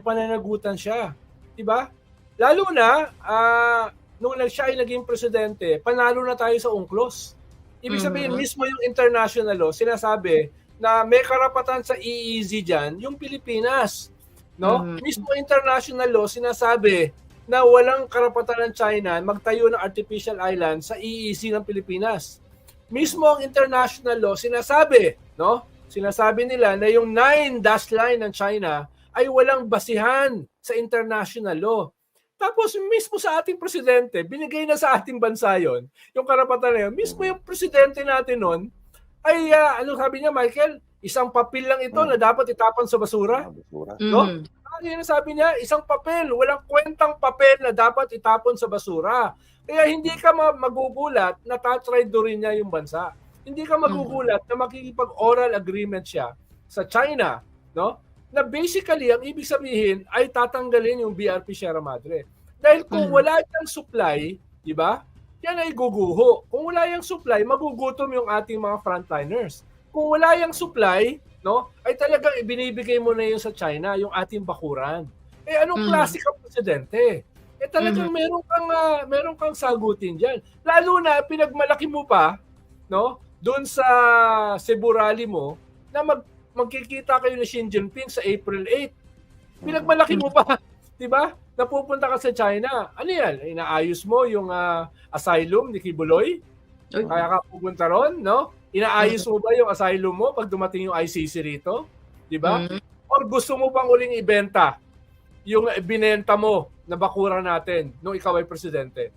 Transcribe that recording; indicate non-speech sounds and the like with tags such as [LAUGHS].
may pananagutan siya. 'Di ba? Lalo na ah nung siya ay naging presidente, panalo na tayo sa UNCLOS. Ibig sabihin Mhm. mismo yung international law sinasabi na may karapatan sa EEZ diyan yung Pilipinas. No? Mhm. Mismo international law sinasabi na walang karapatan ng China magtayo ng artificial island sa EEZ ng Pilipinas. Mismo ang international law sinasabi, no? Sinasabi nila na yung nine dash line ng China ay walang basihan sa international law. Tapos mismo sa ating presidente, binigay na sa ating bansa yon, yung karapatan na yun. Mismo yung presidente natin nun, ay ah, ano sabi niya, Michael? Isang papel lang ito na dapat itapon sa basura. Basura. No? Mhm. Ano yun sabi niya? Isang papel. Walang kwentang papel na dapat itapon sa basura. Kaya hindi ka ma- magugulat na tatraydorin niya yung bansa. Hindi ka magugulat na makikipag-oral agreement siya sa China, no? Na basically, ang ibig sabihin ay tatanggalin yung BRP Sierra Madre. Dahil kung Mhm. wala siyang supply, di ba? Yan ay guguho. Kung wala yung supply, magugutom yung ating mga frontliners. Kung wala yung supply, no, ay talagang ibinibigay mo na yun sa China, yung ating bakuran. Eh anong Mhm. klase ka presidente? Eh talagang Mhm. meron kang ah, meron kang sagutin diyan. Lalo na pinagmalaki mo pa, no, doon sa Cebu rally mo na mag magkikita kayo ni Xi Jinping sa April 8. Pinagmalaki mo pa, [LAUGHS] 'di ba? Napupunta ka sa China. Ano 'yan? Inaayos mo yung ah, asylum ni Kibuloy? Uy. Kaya ka pupunta ron, no? Inaayos mo ba yung asylum mo pag dumating yung ICC rito? 'Di ba? Mhm. Or gusto mo pang uling ibenta yung binenta mo na bakura natin nung ikaw ay presidente?